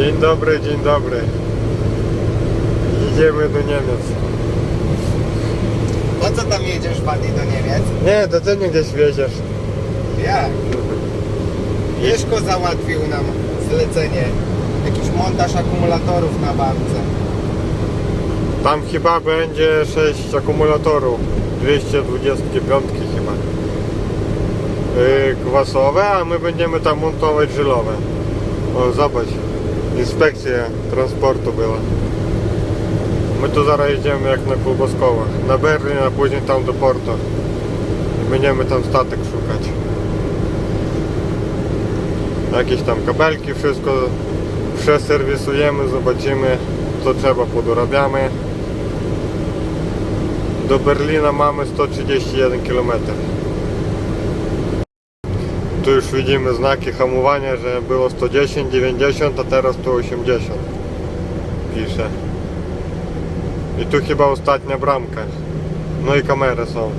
Dzień dobry, dzień dobry. Idziemy do Niemiec. Po co tam jedziesz, Buddy, do Niemiec? Nie, to ty mnie gdzieś wieziesz. Jak? Jeszko załatwił nam zlecenie. Jakiś montaż akumulatorów na barce. Tam chyba będzie 6 akumulatorów. 225 chyba. Yy, kwasowe, a my będziemy tam montować żylowe. O, zobacz. Inspekcja transportu była. My tu zaraz jedziemy jak na Kulboskowach. Na Berlin, a później tam do Porto. I będziemy tam statek szukać. Jakieś tam kabelki, wszystko przeserwisujemy, zobaczymy co trzeba, podorabiamy. Do Berlina mamy 131 km. Tu już widzimy znaki hamowania, że było 110, 90, a teraz 180 pisze. I tu chyba ostatnia bramka. No i kamery są.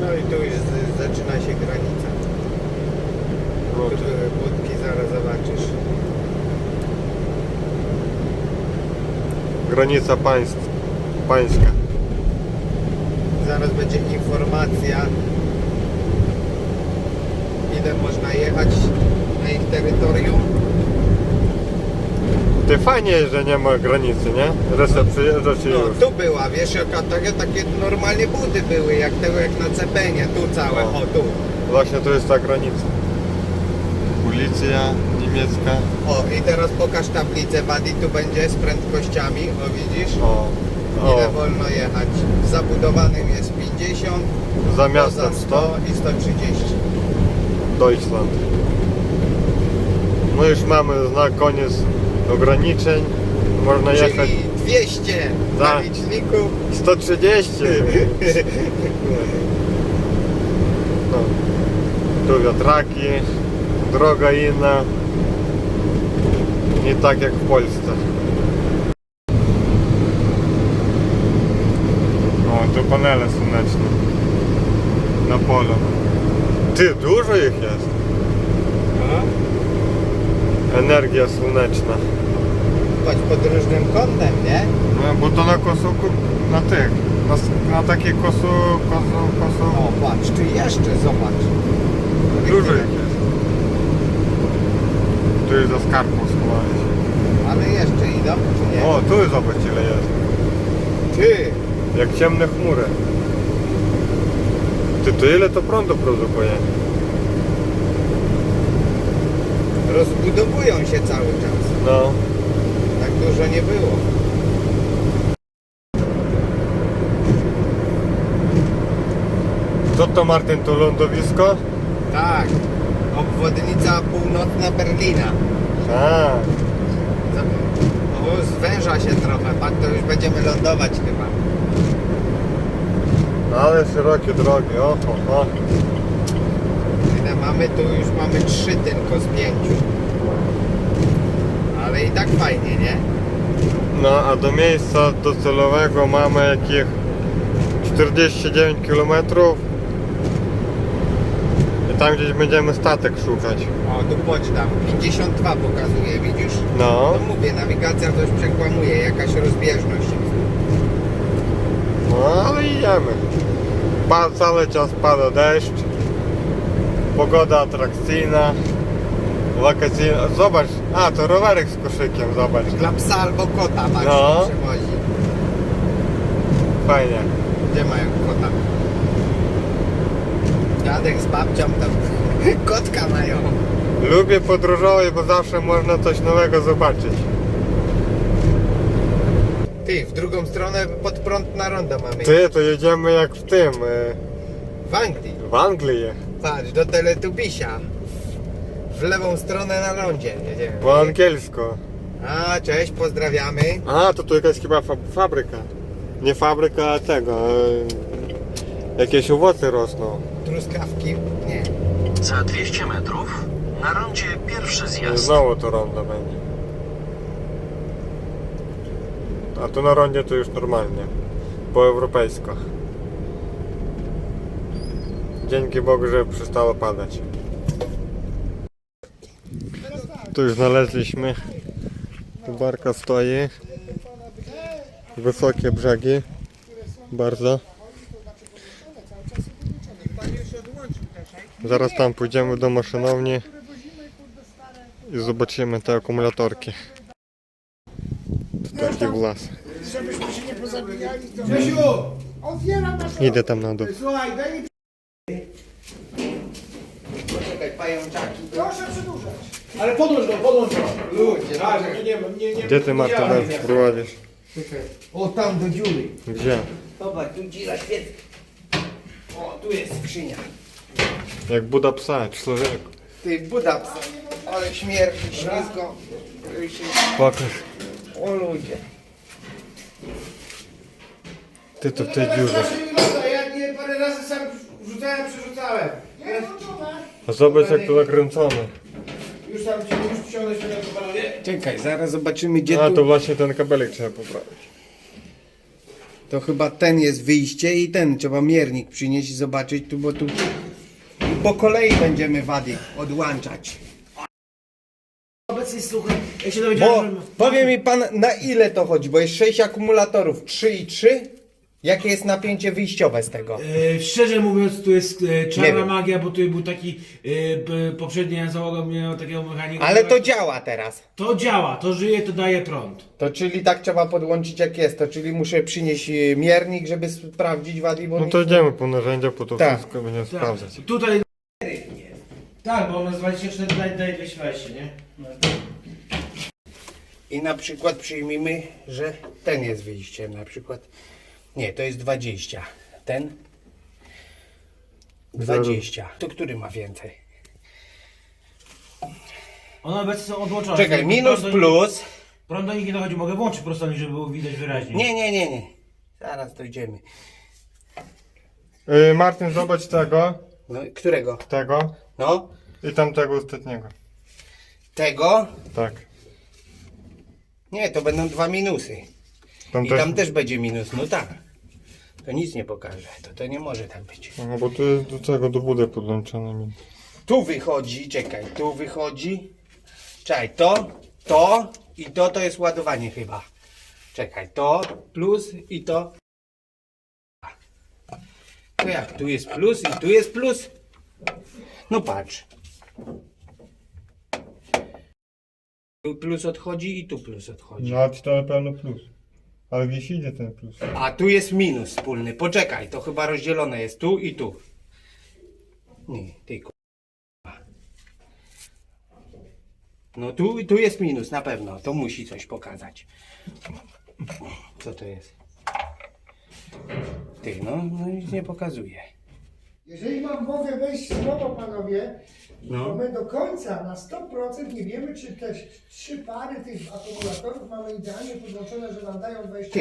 No i tu już z- zaczyna się granica. No, Tu były budki, zaraz zobaczysz. granica państw, pańska. Zaraz będzie informacja, ile można jechać na ich terytorium. Ty fajnie, że nie ma granicy, nie? Ci No, tu była, wiesz, jaka, takie, takie normalnie budy były, jak tego jak na Cepenie, tu całe, O. o tu. Właśnie to jest ta granica. Policja niemiecka. O, i teraz pokaż tablicę, Buddy, tu będzie z prędkościami, o widzisz? O, o. Ile wolno jechać? W zabudowanym jest 50, Za poza miastem 100 100, i 130. Deutschland. No już mamy znak koniec ograniczeń. Można jechać Czyli 200 na Tak. liczniku. 130. No. Tu wiatraki, droga inna. Nie tak jak w Polsce. O, tu panele słoneczne. Na polu. Ty, dużo ich jest. Energia słoneczna. Patrz pod różnym kątem, nie? No, bo to na kosu, na tych, na, na takie kosu, kosu, kosu. O, patrz, tu jeszcze, zobacz. Dużo ich jest. Tu jest za skarbą schowali się. Ale jeszcze idą, czy nie? O, tu zobacz ile jest. Ty! Jak ciemne chmury. Ty, to ile to prądu produkuje? Rozbudowują się cały czas. No. Tak dużo nie było. Co to Martin, to lądowisko? Tak. Obwodnica północna Berlina. O, zwęża się trochę, pan to już będziemy lądować chyba. Ale szerokie drogi, oho, o. Ile mamy? Tu już mamy trzy tylko z pięciu. Ale i tak fajnie, nie? No, a do miejsca docelowego mamy jakich 49 km. I tam gdzieś będziemy statek szukać. O, tu poczta. 52 pokazuje, widzisz? No, No mówię, nawigacja coś przekłamuje, jakaś rozbieżność. No ale idziemy. Pa, cały czas pada deszcz. Pogoda atrakcyjna. Wakacyjna. Zobacz, a to rowerek z koszykiem, zobacz. Dla psa albo kota Max No. przywozi. Fajnie. Gdzie mają kota? Dziadek z babcią tam kotka mają. Lubię podróżować, bo zawsze można coś nowego zobaczyć. Ty, w drugą stronę pod prąd na rondo mamy. Ty, to jedziemy jak w tym, e, W Anglii. w Anglii. Patrz, do Teletubisia. W lewą stronę na rondzie jedziemy. Po angielsku. A, cześć, pozdrawiamy. A, to tu jakaś chyba fa fabryka. Nie fabryka, a tego. E, jakieś owoce rosną. Truskawki? Nie. Za 200 metrów na rondzie pierwszy zjazd. Znowu to rondo będzie. A tu na rondzie to już normalnie. Po europejsko. Dzięki Bogu, że przestało padać. Tu już znaleźliśmy. Tu barka stoi. Wysokie brzegi. Bardzo. Zaraz tam pójdziemy do maszynowni i zobaczymy te akumulatorki. To taki wlaz. Żebyśmy się nie pozabijali, to... Grzesiu! Otwieram nasz... Idę tam na dół. Słuchaj, daj mi... Poczekaj, pajączaki. Proszę przedłużać. Ale podłącz go, podłącz go. Ludzie, Tak, dobrze. nie, nie, nie. Gdzie ty masz to prowadzisz? O, tam do dziury. Gdzie? Zobacz, tu dziura świetna. O, tu jest skrzynia. Jak Buda psa, człowieku. Ty, Buda psa. Ale śmierdzi, ślizgo. Oj, się- Pokaż. O ludzie. Ty to w tej dziurze. Ja nie parę razy sam wrzucałem, przerzucałem. A zobacz jak to nakręcone. Już tam ci już tego panowie. Czekaj, zaraz zobaczymy gdzie A tu. to właśnie ten kabelek trzeba poprawić. To chyba ten jest wyjście i ten. Trzeba miernik przynieść i zobaczyć tu, bo tu po kolei będziemy wady odłączać. Obecnie słuchaj, ja się Bo dowiedziałem, że... powie mi pan na ile to chodzi, bo jest 6 akumulatorów, 3 i 3. Jakie jest napięcie wyjściowe z tego? E, szczerze mówiąc, tu jest e, Nie czarna wiem. magia, bo tu był taki e, p- poprzednia załoga miała takiego mechanika. Ale to działa teraz. To działa, to żyje, to daje prąd. To czyli tak trzeba podłączyć jak jest, to czyli muszę przynieść e, miernik, żeby sprawdzić wady, bo No nie- to idziemy po narzędzia, po to Tak. wszystko będziemy Tak. sprawdzać. Tutaj... Tak, bo on nazywa się 4 daje daje 220, nie? I na przykład przyjmijmy, że ten jest wyjściem, na przykład. Nie, to jest 20. Ten 20. To który ma więcej? One obecnie są odłączone. Czekaj, minus Prąd do- plus. Prąd do nich nie dochodzi, mogę włączyć prosto, żeby było widać wyraźnie. Nie, nie, nie, nie. Zaraz dojdziemy. Yy, Martin, zobacz tego, No, którego? tego No, i tamtego ostatniego. tego. Tak. Nie, to będą dwa minusy. Tam I tam też będzie minus. No tak. To nic nie pokaże. To to nie może tak być. No bo tu jest do tego, do budy podłączone mi. Tu wychodzi, czekaj, tu wychodzi. Czekaj, to, to i to to jest ładowanie chyba. Czekaj, to plus i to. To jak? Tu jest plus i tu jest plus. No patrz. Tu plus odchodzi i tu plus odchodzi. No a to na pewno plus. Ale gdzieś idzie ten plus. A tu jest minus wspólny. Poczekaj, to chyba rozdzielone jest tu i tu. Nie, ty ku- No tu, tu jest minus na pewno. To musi coś pokazać. Co to jest? Ty, no, no nic nie pokazuje. Jeżeli mam mogę wejść w słowo, panowie, No. to my do końca na 100% nie wiemy, czy te trzy pary tych akumulatorów mamy idealnie podłączone, że nam dają 20.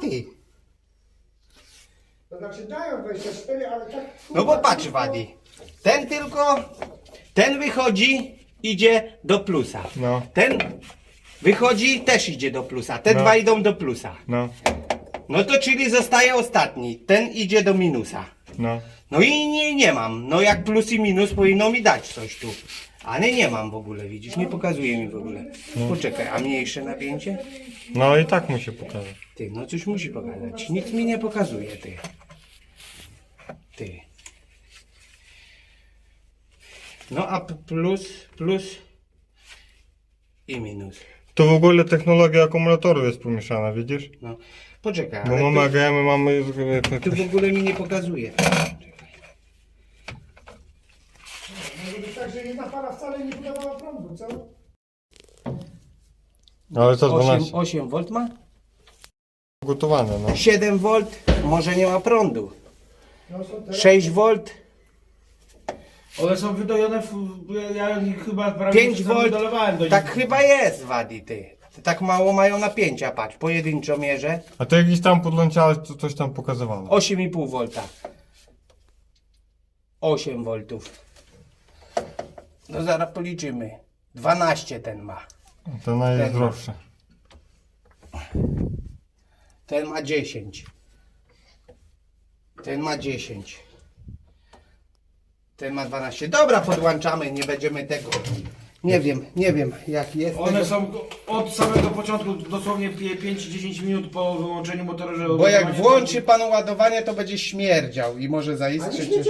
Ty. To znaczy dają 24, ale tak... No bo patrz Wadi. Ten tylko, ten wychodzi, idzie do plusa. No. Ten wychodzi, też idzie do plusa. Te No. dwa idą do plusa. No, No to czyli zostaje ostatni. Ten idzie do minusa. no. No i nie, nie mam. No jak plus i minus powinno mi dać coś tu. Ale nie mam w ogóle, widzisz, nie pokazuje mi w ogóle. Poczekaj, a mniejsze napięcie? No i tak musi pokazać. Ty, no coś musi pokazać. Nic mi nie pokazuje, ty. Ty. No a p- plus, plus i minus. To w ogóle technologia akumulatorów jest pomieszana, widzisz? No. Poczekaj, Bo ale mamy tu, AGM, mamy... tu w ogóle mi nie pokazuje. Może być tak, że jedna para wcale nie podawała prądu, co? Ale co 8, 12? 8 V ma? Gotowane, no. 7 V może nie ma prądu. No są teraz... 6 V, One są wydojone, w, ja, ich chyba prawie 5 wszyscy V. do Tak nich. chyba jest wady ty. Tak mało mają napięcia, patrz, pojedynczo mierzę. A ty gdzieś tam podłączałeś, to coś tam pokazywało. 8,5 V. 8 V. No zaraz policzymy. 12 ten ma. To najzdrowsze. Ten ma 10. Ten ma 10. Ten ma 12. Dobra, podłączamy, nie będziemy tego. Nie wiem, nie wiem jak jest. One tego- są od samego początku, dosłownie 5-10 minut po wyłączeniu motoru, że Bo jak ładowanie- włączy pan ładowanie, to będzie śmierdział i może A nie zaistnieć.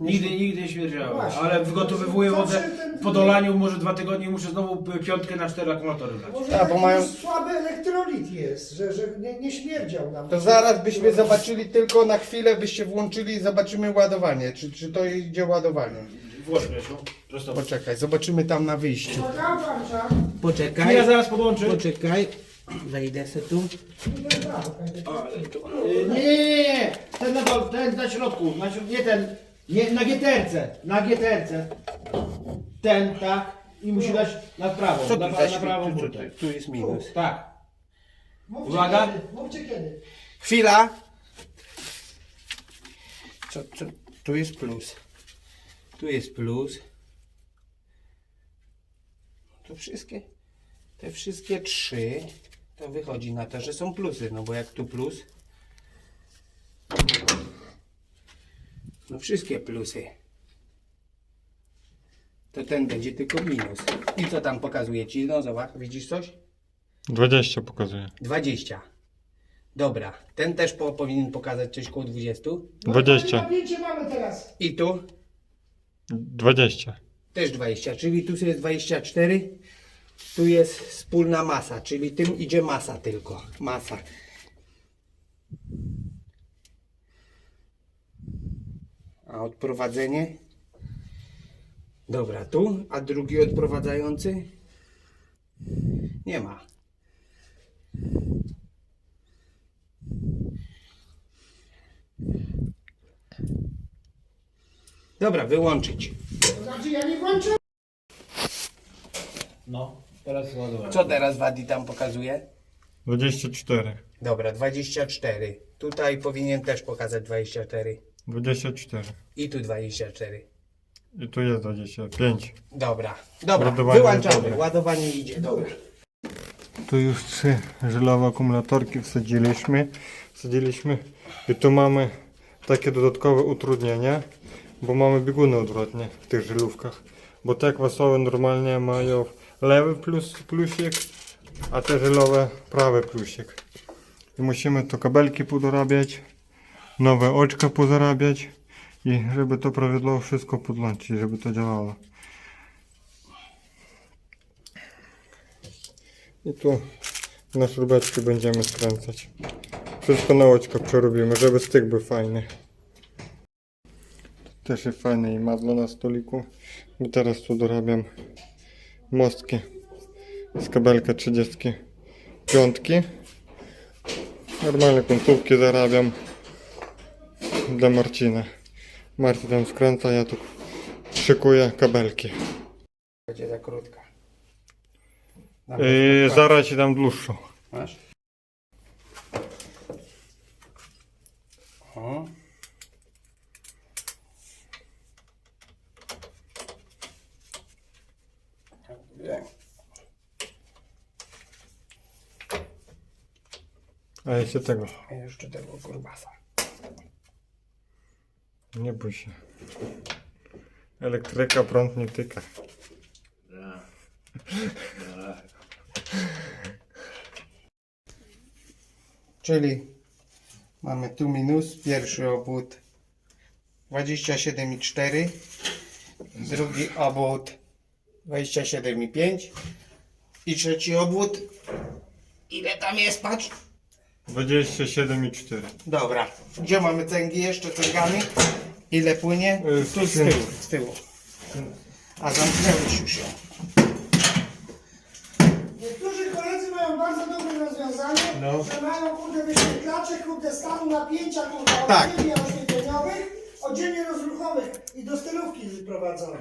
Nigdy, nigdy nie śmierdziało. Właśnie. Ale wygotowywuję wodę Zawsze ten- po dolaniu, może dwa tygodnie muszę znowu piątkę na cztery akumulatory dać. Może A, taki bo mają- słaby elektrolit jest, że, że nie, nie śmierdział nam. To zaraz byśmy zobaczyli tylko na chwilę, byście włączyli i zobaczymy ładowanie. Czy, czy to idzie ładowanie? Włącz Grzesiu. Prosto. Poczekaj, zobaczymy tam na wyjściu. Poczekaj. Ja zaraz podłączę. Poczekaj. Wejdę se tu. I brawo, panie. Nie, nie, nie, nie. Ten na, dol, ten na środku. Na, środ- nie ten. Nie, na GTRC. Na GTRC. Ten, tak. I musi dać na prawo. Co na, tu na prawą tu, tu jest minus. Tak. Mówcie Uwaga. Kiedy, mówcie kiedy. Chwila. Co, co? Tu jest plus. Tu jest plus. To wszystkie, te wszystkie trzy, to wychodzi na to, że są plusy, no bo jak tu plus, no wszystkie plusy, to ten będzie tylko minus. I co tam pokazuje ci? No zobacz, widzisz coś? 20 pokazuje. 20. Dobra, ten też po, powinien pokazać coś koło 20. No, 20. Napięcie mamy teraz. I tu 20. też 20, czyli tu jest 24. Tu jest wspólna masa, czyli tym idzie masa tylko. Masa. A odprowadzenie? Dobra, tu, a drugi odprowadzający? Nie ma. Dobra, wyłączyć. To znaczy ja nie włączę. No. Teraz ładować. Co teraz Wadi tam pokazuje? 24. Dobra, 24. Tutaj powinien też pokazać 24. 24. I tu 24. I tu jest 25. Dobra, dobra, Ładowanie wyłączamy. dobre. Ładowanie idzie, dobra. Tu już trzy żelowe akumulatorki wsadziliśmy. Wsadziliśmy i tu mamy takie dodatkowe utrudnienia, bo mamy bieguny odwrotnie w tych żelówkach. Bo te kwasowe normalnie mają lewy plus, plusik, a te żelowe prawy plusik. I musimy tu kabelki podorabiać, nowe oczka pozarabiać i żeby to prawidłowo wszystko podłączyć, żeby to działało. I tu na śrubeczki będziemy skręcać. Wszystko na oczko przerobimy, żeby styk był fajny. Tu też jest fajne i madło na stoliku. I teraz tu dorabiam mostki z kabelka 35. Normalne końcówki zarabiam dla Marcina. Marcin tam skręca, ja tu szykuję kabelki. Będzie za krótka. I zaraz ci dam dłuższą. Masz? O. A jeszcze tego. A jeszcze tego kurbasa. Nie bój się. Elektryka prąd nie tyka. Czyli mamy tu minus, pierwszy obwód 27,4, drugi obwód 27,5 i trzeci obwód ile tam jest, patrz? 27,4. Dobra, gdzie mamy cęgi jeszcze, cęgami? Ile płynie? Y, Tu z tyłu, z tyłu. A zamknęłeś już ją. Niektórzy koledzy mają bardzo dobre rozwiązanie, No. że mają kurde wyświetlacze, kurde stanu napięcia, kurde Tak. oddzielnie oświetleniowych, oddzielnie rozruchowych i do stylówki wyprowadzone.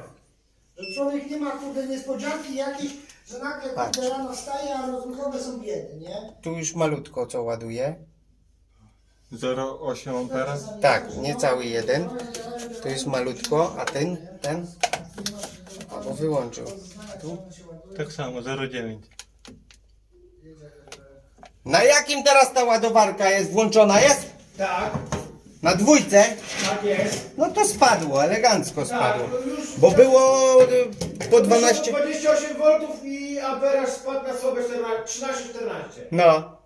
Że człowiek nie ma kurde niespodzianki jakiejś, że nagle Patrz. kurde rano wstaje, a rozruchowe są biedy, nie? Tu już malutko co ładuje. 0,8 ampera. Tak, niecały jeden. To jest malutko, a ten, ten? Albo wyłączył. Tu? Tak samo, 0,9. Na jakim teraz ta ładowarka jest? Włączona jest? Tak. Na dwójce? Tak jest. No to spadło, elegancko spadło. Tak, to już- Bo było y, po 12. 28 V i amperaż spadł na słabe 13-14. No.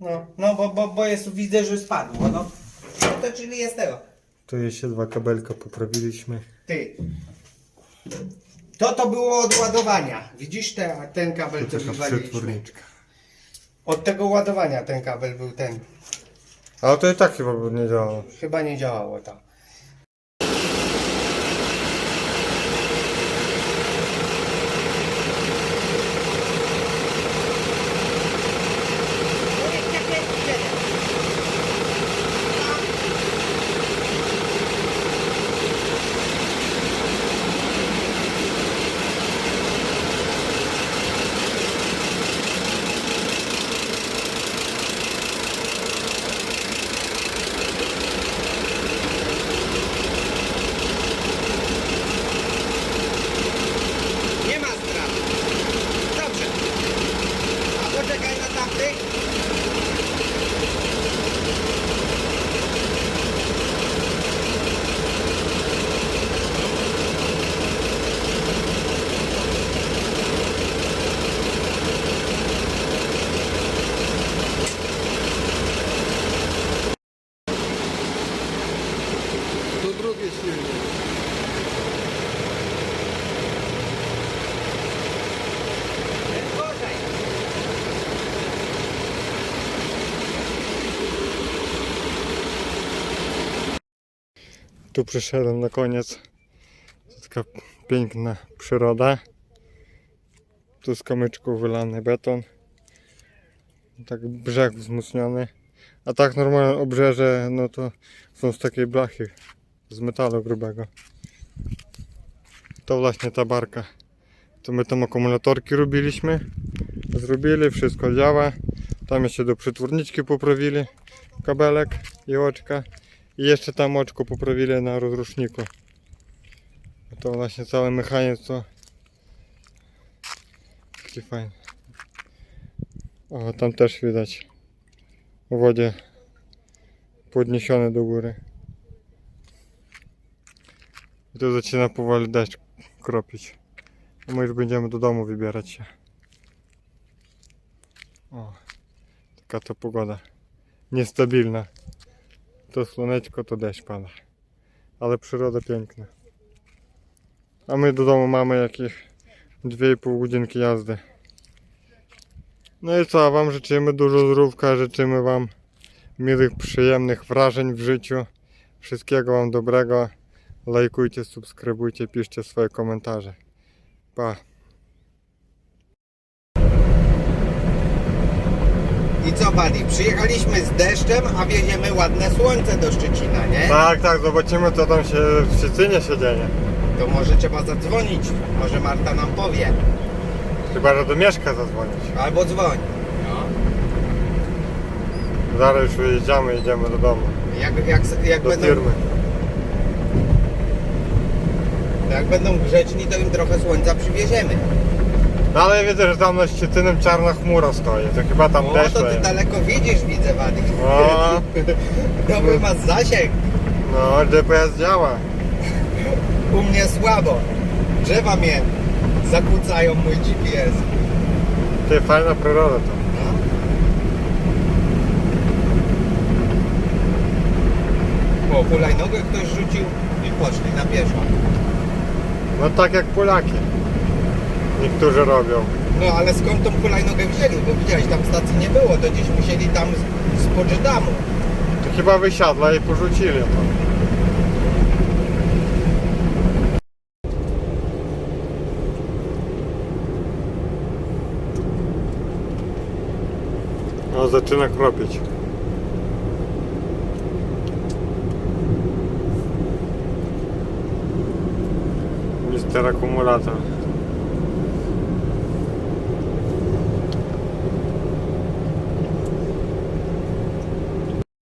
No, no bo, bo, bo jest, widzę, że spadło, no. No to czyli jest tego. Tu jeszcze dwa kabelka poprawiliśmy. Ty. To to było od ładowania. Widzisz te, ten kabel, co Taka wywaliliśmy? przetworniczka. Od tego ładowania ten kabel był ten. Ale to i tak chyba by nie działało. Chyba nie działało to. Nie ma sprawy. Dobrze. A poczekaj na tamty. To drugie silnie. Gorzej. Tu przyszedłem na koniec. Taka piękna przyroda. Tu z kamyczków wylany beton. Tak brzeg wzmocniony. A tak normalne obrzeże, no to są z takiej blachy. Z metalu grubego. To właśnie ta barka. To my tam akumulatorki robiliśmy. Zrobili, wszystko działa. Tam jeszcze do przetworniczki poprawili kabelek i oczka. I jeszcze tam oczko poprawili na rozruszniku. To właśnie cały mechanizm to taki fajny. O, tam też widać w wodzie podniesione do góry. I tu zaczyna powoli deszcz kropić. My już będziemy do domu wybierać się. O, taka to pogoda. Niestabilna. To słoneczko, to deszcz pada. Ale przyroda piękna. A my do domu mamy jakieś 2,5 godzinki jazdy. No i co, Wam życzymy dużo zdrówka, życzymy Wam miłych, przyjemnych wrażeń w życiu. Wszystkiego Wam dobrego. Lajkujcie, subskrybujcie, piszcie swoje komentarze. Pa! I co, Buddy? Przyjechaliśmy z deszczem, a wiedziemy ładne słońce do Szczecina, nie? Tak, tak, zobaczymy co tam się w Szczecinie się dzieje. To może trzeba zadzwonić. Może Marta nam powie. Chyba, że do Mieszka zadzwonić. Albo dzwoń. No. Zaraz już wyjeżdżamy, idziemy do domu. Jak, jak, jak, Do będą, firmy. jak będą grzeczni, to im trochę słońca przywieziemy. No ale widzę, że tam nad Szczecinem czarna chmura stoi. To chyba tam O, deszcz to ty daleko widzisz, widzę, Buddy. O, Dobry masz zasięg. no GPS działa. U mnie słabo. Drzewa mnie zakłócają mój GPS. Ty, fajna przyroda to. O, hulajnogę ktoś rzucił i poszli na pieszo. No tak jak Polaki. Niektórzy robią. No ale skąd tą hulajnogę wzięli? Bo widziałeś, tam stacji nie było, to gdzieś musieli tam z, z Poczydamu. To chyba wysiadła i porzucili to. O, zaczyna kropić. Mister akumulator.